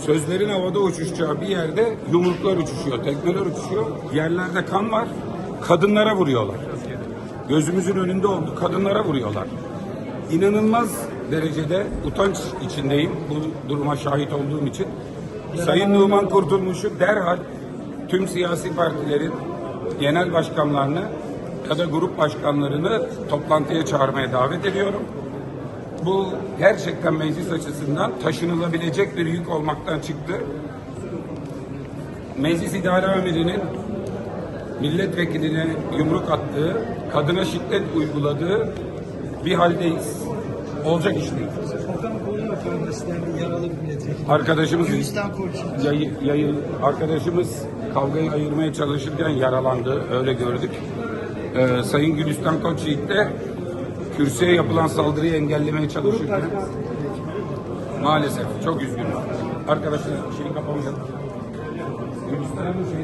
Sözlerin havada uçuşacağı bir yerde yumruklar uçuşuyor, tekmeler uçuşuyor. Yerlerde kan var. Kadınlara vuruyorlar. Gözümüzün önünde oldu. Kadınlara vuruyorlar. İnanılmaz derecede utanç içindeyim bu duruma şahit olduğum için. Sayın Numan Kurtulmuş'u derhal tüm siyasi partilerin genel başkanlarını ya da grup başkanlarını toplantıya çağırmaya davet ediyorum. Bu gerçekten meclis açısından taşınılabilecek bir yük olmaktan çıktı. Meclis İdare Amiri'nin milletvekiline yumruk attığı, kadına şiddet uyguladığı bir haldeyiz. Olacak iş değil. Arkadaşımız yayı, yayı, arkadaşımız kavgayı ayırmaya çalışırken yaralandı. Öyle gördük. Ee, Sayın Gülistan Koçyiğit de kürsüye yapılan saldırıyı engellemeye çalışırken maalesef çok üzgünüm. Arkadaşlar şeyi kapamayalım. Şey